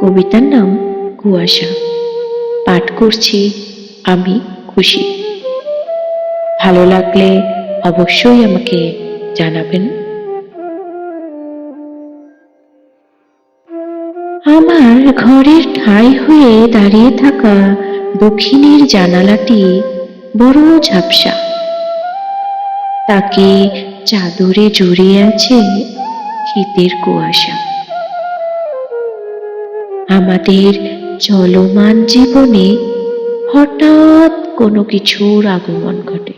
কবিতার নাম কুয়াশা। পাঠ করছি আমি খুশি। ভালো লাগলে অবশ্যই আমাকে জানাবেন। আমার ঘরের ঠাঁই হয়ে দাঁড়িয়ে থাকা দক্ষিণের জানালাটি বড় ঝাপসা। তাকে চাদরে জড়িয়ে আছে শীতের কুয়াশা। আমাদের চলমান জীবনে হঠাৎ কোনো কিছুর আগমন ঘটে।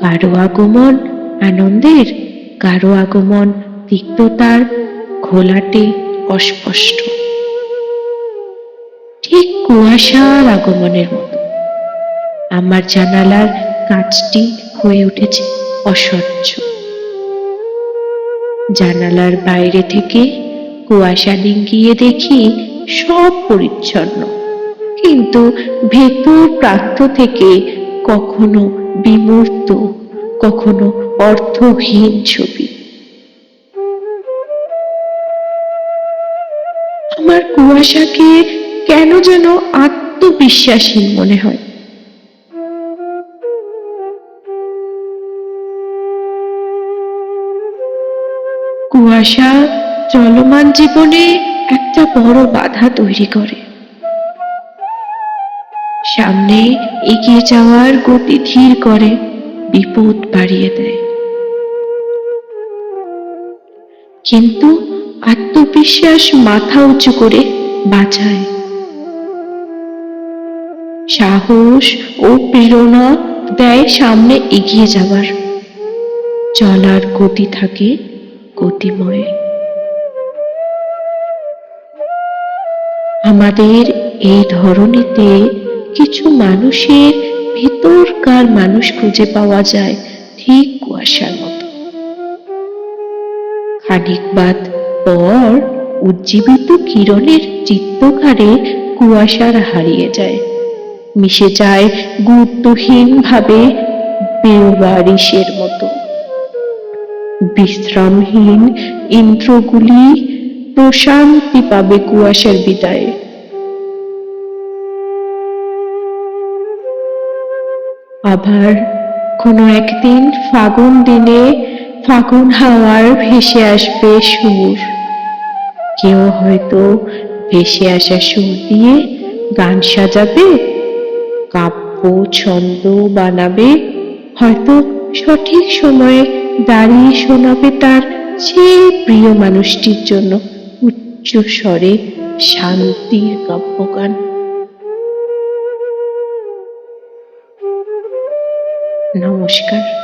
কারও আগমন আনন্দের, কারও আগমন তিক্ততার ঘোলাটে অস্পষ্ট। ঠিক কুয়াশার আগমনের মতো আমার জানালার কাজটি হয়ে উঠেছে অস্বচ্ছ। জানালার বাইরে থেকে কুয়াশা ডিঙ্গিয়ে দেখি সব পরিচ্ছন্ন। কিন্তু ভেতর প্রান্ত থেকে কখনো বিমূর্ত, কখনো অর্থহীন ছবি। আমার কুয়াশাকে কেন যেন আত্মবিশ্বাসহীন মনে হয়? কুয়াশা চলমান জীবনে একটা বড় বাধা তৈরি করে। সামনে এগিয়ে যাওয়ার গতি ধীর করে, বিপদ বাড়িয়ে দেয়। কিন্তু আত্মবিশ্বাস মাথা উঁচু করে বাঁচায়। সাহস ও প্রেরণা দেয় সামনে এগিয়ে যাবার চলার গতি থাকে গতিময় আমাদের এই ধরনীতে কিছু মানুষের ভেতরকার মানুষ খুঁজে পাওয়া যায় ঠিক কুয়াশার মতো। খানিক বাদ পর উজ্জীবিত কিরণের চিত্তকারে কুয়াশার হারিয়ে যায়। মিশে যায় গুরুত্বহীন ভাবে বেওয়ারিশের মতো। বিশ্রামহীন ইন্দ্রগুলি প্রশান্তি পাবে কুয়াশার বিদায়ে। আবার কোনো একদিন ফাগুন দিনে ফাগুন হাওয়ার ভেসে আসবে সুর কেউ হয়তো ভেসে আসা সুর দিয়ে গান সাজাবে, কাব্য, ছন্দ বানাবে। হয়তো সঠিক সময়ে দাঁড়িয়ে শোনাবে তার সেই প্রিয় মানুষটির জন্য উচ্চ স্বরে শান্তির কাব্যগান। নমস্কার।